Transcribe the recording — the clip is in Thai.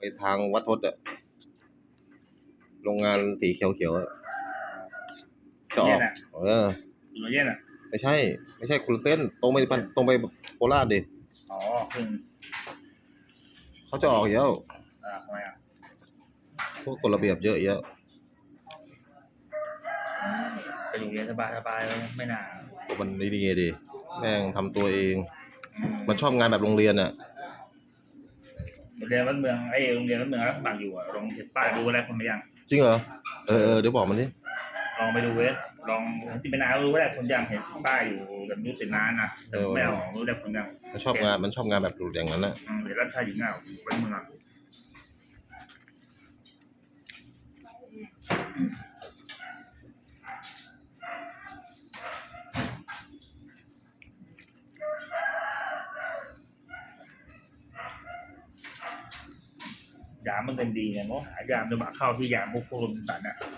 ไปทางวัดทศอะโรงงานสีเขียวๆอะจะอเย็อกนอะเอออยู่เย็นอะไม่ใช่ ไม่ใช่คุณเส้น ตรงไปพันตรงไปโคราชดิอ๋อคือเขาจะออกเยอะอ่าทำไมอะพวกกฎระเบียบเยอะเยอะไปอยู่เรียนสบายสบายๆเลยไม่น่ามันดีๆดิแม่งทำตัวเองอืมมันชอบงานแบบโรงเรียนอะโรง เรียนวัดเมืองไอ้โรงเรียนวัดเมืองรับสมัครอยู่อะลองเห็นป้ายดูอะไรคนไปยังจริงเหรอเออเออเดี๋ยวบอกมันดิลองไปดูเว้ยลองจิเป็นนานรู้ว่าคนยังเห็นป้ายอยู่แต่ไม่รู้เป็นนานนะแต่ไม่เอารู้แต่คนยังมันชอบงานมันชอบงานแบบอย่างนั้นอะอืมเดี๋ยวรัฐชาหญิงอะวัดเมือง ยามมันเป็นดีไงเนาะหายามจะมาเข้าที่ยามพวกโคลนตันอะ